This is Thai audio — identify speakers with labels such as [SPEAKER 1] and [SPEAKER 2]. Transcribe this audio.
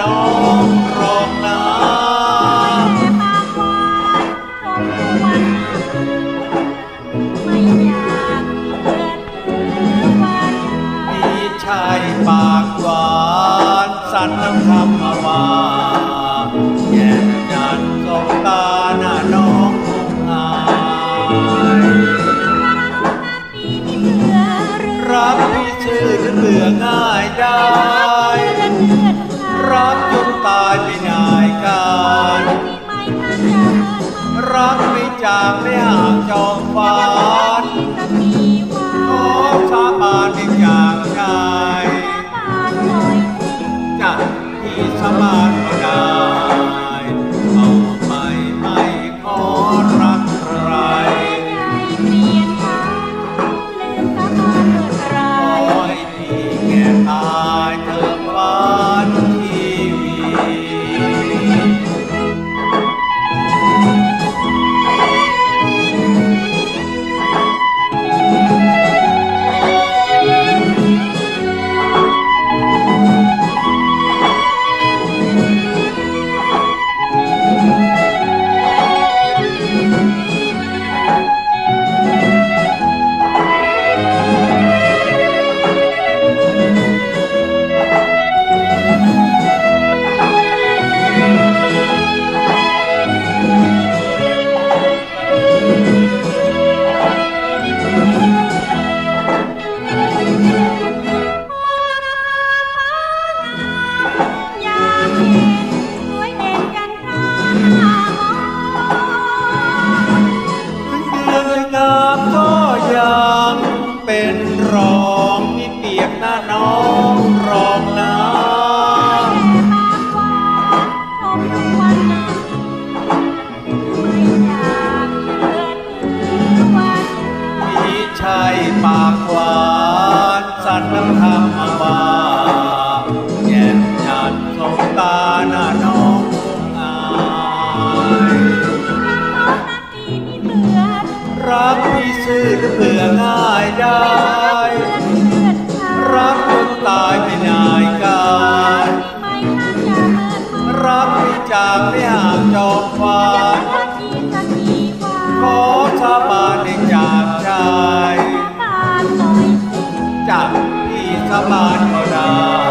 [SPEAKER 1] น้องร
[SPEAKER 2] อ
[SPEAKER 1] งนา
[SPEAKER 2] พี่ชา
[SPEAKER 1] ยปากหวานสันน้ำคำมาว่าแย่จันสบตาหน้าน้องคงอาย
[SPEAKER 2] รักพี่ชื่อหรือเบื่อง่ายได้
[SPEAKER 1] รักที่ซื่อหรือเบื่อง่ายได้รักคนตายไม่นายกายรักไม่จากไม่ห่างจองฟ้าขอชาบานในจากใจจากที่ชาบานก็ได้